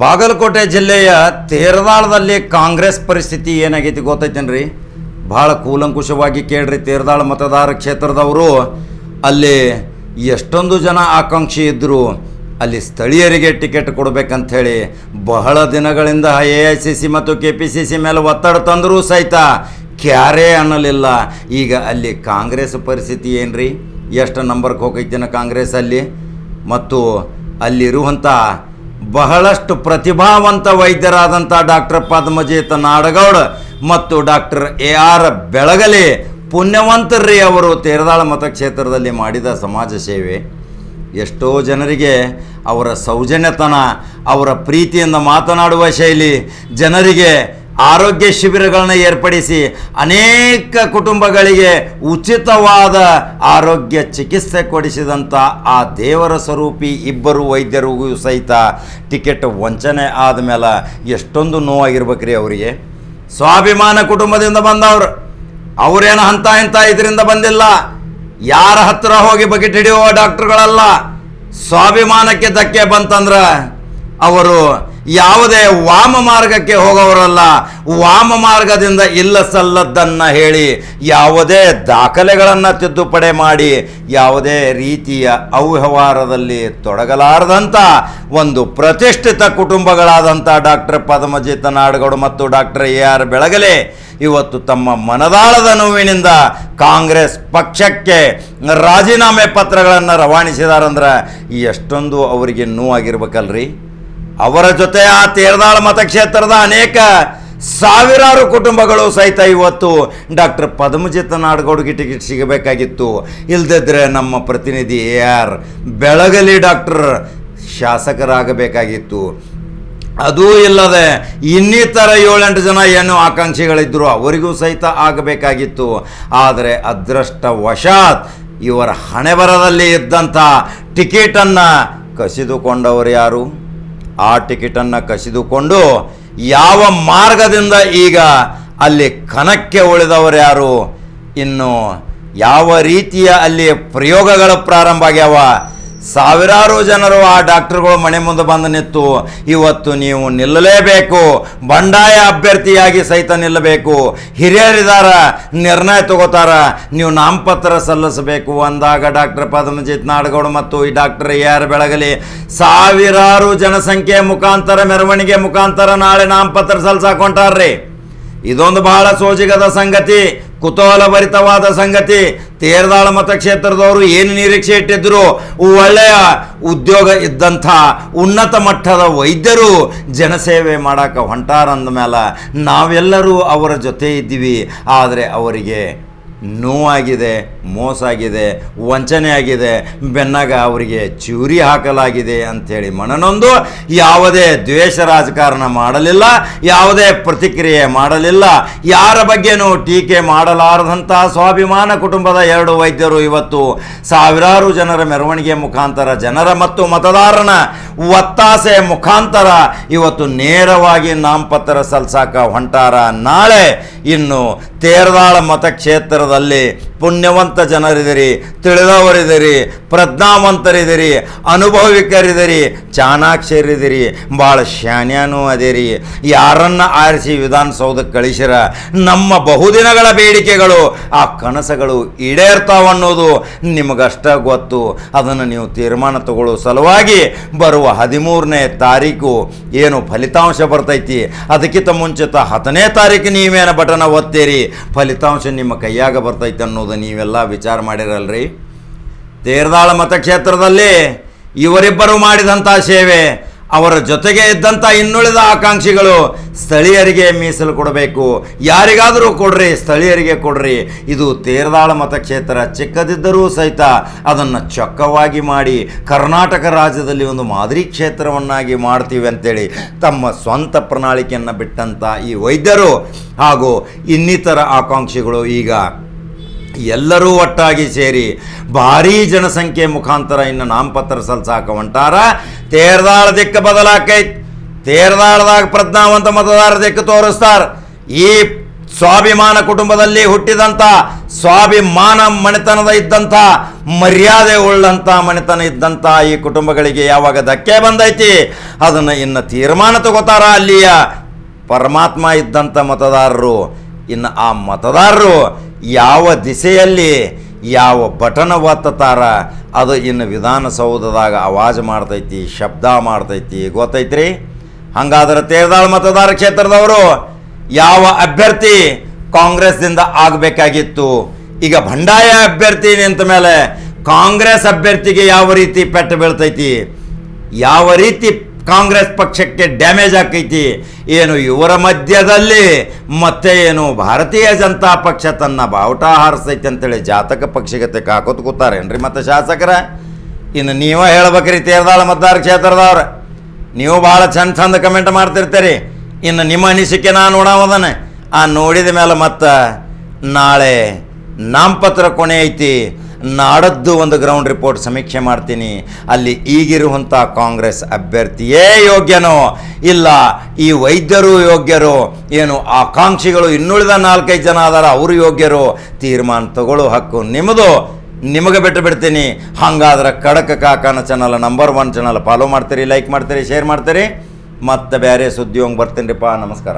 ಬಾಗಲಕೋಟೆ ಜಿಲ್ಲೆಯ ತೇರದಾಳದಲ್ಲಿ ಕಾಂಗ್ರೆಸ್ ಪರಿಸ್ಥಿತಿ ಏನಾಗೈತಿ ಗೊತ್ತೈತೇನ್ರಿ? ಭಾಳ ಕೂಲಂಕುಷವಾಗಿ ಕೇಳ್ರಿ ತೇರದಾಳ ಮತದಾರ ಕ್ಷೇತ್ರದವರು. ಅಲ್ಲಿ ಎಷ್ಟೊಂದು ಜನ ಆಕಾಂಕ್ಷಿ ಇದ್ದರು ಅಲ್ಲಿ ಸ್ಥಳೀಯರಿಗೆ ಟಿಕೆಟ್ ಕೊಡಬೇಕಂಥೇಳಿ ಬಹಳ ದಿನಗಳಿಂದ ಎ ಐ ಸಿ ಸಿ ಮತ್ತು ಕೆ ಪಿ ಸಿ ಸಿ ಮೇಲೆ ಒತ್ತಡ ತಂದರೂ ಸಹಿತ ಕ್ಯಾರೇ ಅನ್ನಲಿಲ್ಲ. ಈಗ ಅಲ್ಲಿ ಕಾಂಗ್ರೆಸ್ ಪರಿಸ್ಥಿತಿ ಏನ್ರಿ? ಎಷ್ಟು ನಂಬರ್ಗೆ ಹೋಗೈತಿನ ಕಾಂಗ್ರೆಸ್ ಅಲ್ಲಿ? ಮತ್ತು ಅಲ್ಲಿರುವಂಥ ಬಹಳಷ್ಟು ಪ್ರತಿಭಾವಂತ ವೈದ್ಯರಾದಂಥ ಡಾಕ್ಟರ್ ಪದ್ಮಜೇತ ನಾಡಗೌಡ ಮತ್ತು ಡಾಕ್ಟರ್ ಎ ಆರ್ ಬೆಳಗಲಿ ಪುಣ್ಯವಂತರ್ರಿ ಅವರು ತೇರದಾಳ ಮತಕ್ಷೇತ್ರದಲ್ಲಿ ಮಾಡಿದ ಸಮಾಜ ಸೇವೆ. ಎಷ್ಟೋ ಜನರಿಗೆ ಅವರ ಸೌಜನ್ಯತನ, ಅವರ ಪ್ರೀತಿಯಿಂದ ಮಾತನಾಡುವ ಶೈಲಿ ಜನರಿಗೆ ಆರೋಗ್ಯ ಶಿಬಿರಗಳನ್ನ ಏರ್ಪಡಿಸಿ ಅನೇಕ ಕುಟುಂಬಗಳಿಗೆ ಉಚಿತವಾದ ಆರೋಗ್ಯ ಚಿಕಿತ್ಸೆ ಕೊಡಿಸಿದಂಥ ಆ ದೇವರ ಸ್ವರೂಪಿ ಇಬ್ಬರು ವೈದ್ಯರಿಗೂ ಸಹಿತ ಟಿಕೆಟ್ ವಂಚನೆ ಆದಮೇಲೆ ಎಷ್ಟೊಂದು ನೋವಾಗಿರ್ಬೇಕ್ರಿ ಅವರಿಗೆ. ಸ್ವಾಭಿಮಾನ ಕುಟುಂಬದಿಂದ ಬಂದವರು. ಅವರೇನು ಹಂತ ಇಂಥ ಇದರಿಂದ ಬಂದಿಲ್ಲ. ಯಾರ ಹತ್ತಿರ ಹೋಗಿ ಬಕೆಟ್ ಹಿಡಿಯುವ ಡಾಕ್ಟರ್ಗಳಲ್ಲ. ಸ್ವಾಭಿಮಾನಕ್ಕೆ ಧಕ್ಕೆ ಬಂತಂದ್ರೆ ಅವರು ಯಾವುದೇ ವಾಮ ಮಾರ್ಗಕ್ಕೆ ಹೋಗೋರಲ್ಲ, ವಾಮ ಮಾರ್ಗದಿಂದ ಇಲ್ಲ ಸಲ್ಲದ್ದನ್ನು ಹೇಳಿ, ಯಾವುದೇ ದಾಖಲೆಗಳನ್ನು ತಿದ್ದುಪಡಿ ಮಾಡಿ, ಯಾವುದೇ ರೀತಿಯ ಅವ್ಯವಹಾರದಲ್ಲಿ ತೊಡಗಲಾರದಂಥ ಒಂದು ಪ್ರತಿಷ್ಠಿತ ಕುಟುಂಬಗಳಾದಂಥ ಡಾಕ್ಟರ್ ಪದ್ಮಜಿತ್ ನಾಡಗೌಡ ಮತ್ತು ಡಾಕ್ಟರ್ ಎ ಆರ್ ಬೆಳಗಲೆ, ಇವತ್ತು ತಮ್ಮ ಮನದಾಳದ ನೋವಿನಿಂದ ಕಾಂಗ್ರೆಸ್ ಪಕ್ಷಕ್ಕೆ ರಾಜೀನಾಮೆ ಪತ್ರಗಳನ್ನು ರವಾನಿಸಿದಾರಂದ್ರೆ ಎಷ್ಟೊಂದು ಅವರಿಗೆ ನೋವಾಗಿರ್ಬೇಕಲ್ರಿ? ಅವರ ಜೊತೆ ಆ ತೇರದಾಳ ಮತಕ್ಷೇತ್ರದ ಅನೇಕ ಸಾವಿರಾರು ಕುಟುಂಬಗಳು ಸಹಿತ ಇವತ್ತು ಡಾಕ್ಟರ್ ಪದ್ಮಜಿತ್ ನಾಡಗೌಡ್ಗೆ ಟಿಕೆಟ್ ಸಿಗಬೇಕಾಗಿತ್ತು. ಇಲ್ದಿದ್ರೆ ನಮ್ಮ ಪ್ರತಿನಿಧಿ ಎ ಆರ್ ಬೆಳಗಲಿ ಡಾಕ್ಟರ್ ಶಾಸಕರಾಗಬೇಕಾಗಿತ್ತು. ಅದೂ ಇಲ್ಲದೆ ಇನ್ನಿತರ ಏಳೆಂಟು ಜನ ಏನು ಆಕಾಂಕ್ಷಿಗಳಿದ್ದರು ಅವರಿಗೂ ಸಹಿತ ಆಗಬೇಕಾಗಿತ್ತು. ಆದರೆ ಅದೃಷ್ಟವಶಾತ್ ಇವರ ಹಣೆಬರದಲ್ಲಿ ಇದ್ದಂಥ ಟಿಕೆಟನ್ನು ಕಸಿದುಕೊಂಡವರು ಯಾರು? ಆ ಟಿಕೆಟನ್ನು ಕಸಿದುಕೊಂಡು ಯಾವ ಮಾರ್ಗದಿಂದ ಈಗ ಅಲ್ಲಿ ಕನಕ್ಕೆ ಉಳಿದವರು ಯಾರು? ಇನ್ನು ಯಾವ ರೀತಿಯ ಅಲ್ಲಿ ಪ್ರಯೋಗಗಳು ಪ್ರಾರಂಭ ಆಗ್ಯಾವ? ಸಾವಿರಾರು ಜನರು ಆ ಡಾಕ್ಟರ್ಗಳು ಮನೆ ಮುಂದೆ ಬಂದು ನಿಂತು, ಇವತ್ತು ನೀವು ನಿಲ್ಲಲೇಬೇಕು. ಬಂಡಾಯ ಅಭ್ಯರ್ಥಿಯಾಗಿ ಸಹಿತ ನಿಲ್ಲಬೇಕು. ಹಿರಿಯರಿದಾರ, ನಿರ್ಣಯ ತಗೋತಾರ. ನೀವು ನಾಮಪತ್ರ ಸಲ್ಲಿಸಬೇಕು. ಅಂದಾಗ ಡಾಕ್ಟರ್ ಪದ್ಮಜಿತ್ ನಾಡಗೌಡ ಮತ್ತು ಈ ಡಾಕ್ಟರ್ ಎ ಆರ್ ಬೆಳಗಲಿ, ಸಾವಿರಾರು ಜನಸಂಖ್ಯೆ ಮುಖಾಂತರ ಮೆರವಣಿಗೆ ಮುಖಾಂತರ ನಾಳೆ ನಾಮಪತ್ರ ಸಲ್ಲಿಸಾಕೊಂಟಾರ್ರಿ. ಇದೊಂದು ಬಹಳ ಸೋಜಿಗದ ಸಂಗತಿ. ಕುತೂಹಲಭರಿತವಾದ ಸಂಗತಿ. ತೇರದಾಳ ಮತಕ್ಷೇತ್ರದವರು ಏನು ನಿರೀಕ್ಷೆ ಇಟ್ಟಿದ್ದರು ಒಳ್ಳೆಯ ಉದ್ಯೋಗ ಇದ್ದಂಥ ಉನ್ನತ ಮಟ್ಟದ ವೈದ್ಯರು ಜನಸೇವೆ ಮಾಡಕ್ಕೆ ಹೊಂಟಾರಂದ ಮೇಲೆ ನಾವೆಲ್ಲರೂ ಅವರ ಜೊತೆ ಇದ್ದೀವಿ. ಆದರೆ ಅವರಿಗೆ ನೋವಾಗಿದೆ, ಮೋಸ ಆಗಿದೆ, ವಂಚನೆ ಆಗಿದೆ, ಬೆನ್ನಾಗ ಅವರಿಗೆ ಚೂರಿ ಹಾಕಲಾಗಿದೆ ಅಂಥೇಳಿ ಮನನೊಂದು. ಯಾವುದೇ ದ್ವೇಷ ರಾಜಕಾರಣ ಮಾಡಲಿಲ್ಲ, ಯಾವುದೇ ಪ್ರತಿಕ್ರಿಯೆ ಮಾಡಲಿಲ್ಲ. ಯಾರ ಬಗ್ಗೆನೂ ಟೀಕೆ ಮಾಡಲಾರದಂಥ ಸ್ವಾಭಿಮಾನ ಕುಟುಂಬದ ಎರಡು ವೈದ್ಯರು ಇವತ್ತು ಸಾವಿರಾರು ಜನರ ಮೆರವಣಿಗೆ ಮುಖಾಂತರ, ಜನರ ಮತ್ತು ಮತದಾರನ ಒತ್ತಾಸೆ ಮುಖಾಂತರ ಇವತ್ತು ನೇರವಾಗಿ ನಾಮಪತ್ರ ಸಲ್ಸಾಕ ಹೊಂಟಾರ. ನಾಳೆ ಇನ್ನು ತೇರದಾಳ ಮತಕ್ಷೇತ್ರದಲ್ಲಿ ಪುಣ್ಯವಂತ ಜನರಿದಿರಿ ತಿಳಿದವರಿದ್ದೀರಿ ಪ್ರಜ್ಞಾವಂತರಿದ್ದೀರಿ ಅನುಭವಿಕರಿದ್ದೀರಿ ಚಾಣಾಕ್ಷರಿದ್ದೀರಿ ಭಾಳ ಶಾನ್ಯಾನೂ ಅದೇರಿ. ಯಾರನ್ನು ಆರಿಸಿ ವಿಧಾನಸೌಧಕ್ಕೆ ಕಳಿಸಿರ, ನಮ್ಮ ಬಹುದಿನಗಳ ಬೇಡಿಕೆಗಳು, ಆ ಕನಸುಗಳು ಈಡೇರ್ತಾವನ್ನೋದು ನಿಮಗಷ್ಟ ಗೊತ್ತು. ಅದನ್ನು ನೀವು ತೀರ್ಮಾನ ತಗೊಳ್ಳೋ ಸಲುವಾಗಿ ಬರುವ ಹದಿಮೂರನೇ ತಾರೀಕು ಏನು ಫಲಿತಾಂಶ ಬರ್ತೈತಿ? ಅದಕ್ಕಿಂತ ಮುಂಚಿತ ಹತ್ತನೇ ತಾರೀಕು ನೀವೇನು ಬಟನ ಒತ್ತೀರಿ, ಫಲಿತಾಂಶ ನಿಮ್ಮ ಕೈಯಾಗ ಬರ್ತೈತೆ ಅನ್ನೋದು ನೀವೆಲ್ಲ ವಿಚಾರ ಮಾಡಿರಲ್ರಿ. ತೇರದಾಳ ಮತಕ್ಷೇತ್ರದಲ್ಲಿ ಇವರಿಬ್ಬರು ಮಾಡಿದಂಥ ಸೇವೆ, ಅವರ ಜೊತೆಗೆ ಇದ್ದಂಥ ಇನ್ನುಳಿದ ಆಕಾಂಕ್ಷಿಗಳು ಸ್ಥಳೀಯರಿಗೆ ಮೀಸಲು ಕೊಡಬೇಕು. ಯಾರಿಗಾದರೂ ಕೊಡ್ರಿ, ಸ್ಥಳೀಯರಿಗೆ ಕೊಡ್ರಿ. ಇದು ತೇರದಾಳ ಮತಕ್ಷೇತ್ರ, ಚಿಕ್ಕದಿದ್ದರೂ ಸಹಿತ ಅದನ್ನು ಚೊಕ್ಕವಾಗಿ ಮಾಡಿ ಕರ್ನಾಟಕ ರಾಜ್ಯದಲ್ಲಿ ಒಂದು ಮಾದರಿ ಕ್ಷೇತ್ರವನ್ನಾಗಿ ಮಾಡ್ತೀವಿ ಅಂತೇಳಿ ತಮ್ಮ ಸ್ವಂತ ಪ್ರಣಾಳಿಕೆಯನ್ನು ಬಿಟ್ಟಂಥ ಈ ವೈದ್ಯರು ಹಾಗೂ ಇನ್ನಿತರ ಆಕಾಂಕ್ಷಿಗಳು ಈಗ ಎಲ್ಲರೂ ಒಟ್ಟಾಗಿ ಸೇರಿ ಭಾರಿ ಜನಸಂಖ್ಯೆ ಮುಖಾಂತರ ಇನ್ನು ನಾಮಪತ್ರ ಸಲ್ಸಾಕ ಹೊಂಟಾರ ತೇರ್ದಾಳ ದಿಕ್ಕ ಬದಲಾಕೈತಿ. ತೇರ್ದಾಳದಾಗ ಪ್ರಜ್ಞಾವಂತ ಮತದಾರ ದಿಕ್ಕ ತೋರಿಸ್ತಾರ. ಈ ಸ್ವಾಭಿಮಾನ ಕುಟುಂಬದಲ್ಲಿ ಹುಟ್ಟಿದಂಥ ಸ್ವಾಭಿಮಾನ ಮನೆತನದ ಇದ್ದಂಥ ಮರ್ಯಾದೆ ಉಳ್ಳಂಥ ಮನೆತನ ಇದ್ದಂಥ ಈ ಕುಟುಂಬಗಳಿಗೆ ಯಾವಾಗ ಧಕ್ಕೆ ಬಂದೈತಿ? ಅದನ್ನು ಇನ್ನು ತೀರ್ಮಾನ ತಗೋತಾರ ಅಲ್ಲಿಯ ಪರಮಾತ್ಮ ಇದ್ದಂಥ ಮತದಾರರು. ಇನ್ನು ಆ ಮತದಾರರು ಯಾವ ದಿಸೆಯಲ್ಲಿ ಯಾವ ಬಟನ್ ಒತ್ತತಾರ ಅದು ಇನ್ನು ವಿಧಾನಸೌಧದಾಗ ಆವಾಜ್ ಮಾಡ್ತೈತಿ, ಶಬ್ದ ಮಾಡ್ತೈತಿ, ಗೊತ್ತೈತ್ರಿ? ಹಂಗಾದ್ರೆ ತೇರದಾಳ್ ಮತದಾರ ಕ್ಷೇತ್ರದವರು, ಯಾವ ಅಭ್ಯರ್ಥಿ ಕಾಂಗ್ರೆಸ್ದಿಂದ ಆಗಬೇಕಾಗಿತ್ತು? ಈಗ ಬಂಡಾಯ ಅಭ್ಯರ್ಥಿ ನಿಂತ ಮೇಲೆ ಕಾಂಗ್ರೆಸ್ ಅಭ್ಯರ್ಥಿಗೆ ಯಾವ ರೀತಿ ಪೆಟ್ಟು ಬೀಳ್ತೈತಿ? ಯಾವ ರೀತಿ ಕಾಂಗ್ರೆಸ್ ಪಕ್ಷಕ್ಕೆ ಡ್ಯಾಮೇಜ್ ಆಕೈತಿ. ಏನು ಇವರ ಮಧ್ಯದಲ್ಲಿ, ಮತ್ತೆ ಏನು ಭಾರತೀಯ ಜನತಾ ಪಕ್ಷ ತನ್ನ ಬಾವುಟ ಹಾರಿಸೈತಿ ಅಂತೇಳಿ ಜಾತಕ ಪಕ್ಷಗತೆ ಕಾಕೋತ್ ಕೂತಾರೇನ್ರಿ ಮತ್ತೆ ಶಾಸಕರ? ಇನ್ನು ನೀವೇ ಹೇಳ್ಬೇಕ್ರಿ ತೇರದಾಳ ಮತದಾರ ಕ್ಷೇತ್ರದವ್ರ. ನೀವು ಭಾಳ ಚಂದ ಚಂದ ಕಮೆಂಟ್ ಮಾಡ್ತಿರ್ತೀರಿ. ಇನ್ನು ನಿಮ್ಮ ಅನಿಸಿಕೆ ನಾನು ನೋಡಾವದನ ಆ ನೋಡಿದ ಮೇಲೆ ಮತ್ತೆ ನಾಳೆ ನಾಮಪತ್ರ ಕೊನೆ ಐತಿ. ನಾಡದ್ದು ಒಂದು ಗ್ರೌಂಡ್ ರಿಪೋರ್ಟ್ ಸಮೀಕ್ಷೆ ಮಾಡ್ತೀನಿ. ಅಲ್ಲಿ ಈಗಿರುವಂಥ ಕಾಂಗ್ರೆಸ್ ಅಭ್ಯರ್ಥಿಯೇ ಯೋಗ್ಯನೋ ಇಲ್ಲ, ಈ ವೈದ್ಯರು ಯೋಗ್ಯರು, ಏನು ಆಕಾಂಕ್ಷಿಗಳು ಇನ್ನುಳಿದ ನಾಲ್ಕೈದು ಜನ ಅದಾರ, ಅವರು ಯೋಗ್ಯರು, ತೀರ್ಮಾನ ತಗೊಳ್ಳೋ ಹಕ್ಕು ನಿಮ್ಮದು. ನಿಮಗೆ ಬಿಟ್ಟು ಬಿಡ್ತೀನಿ. ಹಾಗಾದ್ರೆ ಕಡಕ ಕಾಕನ channel number one channel follow ಮಾಡ್ತೀರಿ ಲೈಕ್ ಮಾಡ್ತೀರಿ ಶೇರ್ ಮಾಡ್ತೀರಿ. ಮತ್ತೆ ಬೇರೆ ಸುದ್ದಿ ಹೋಗಿ ಬರ್ತೀನಿ ನಮಸ್ಕಾರ.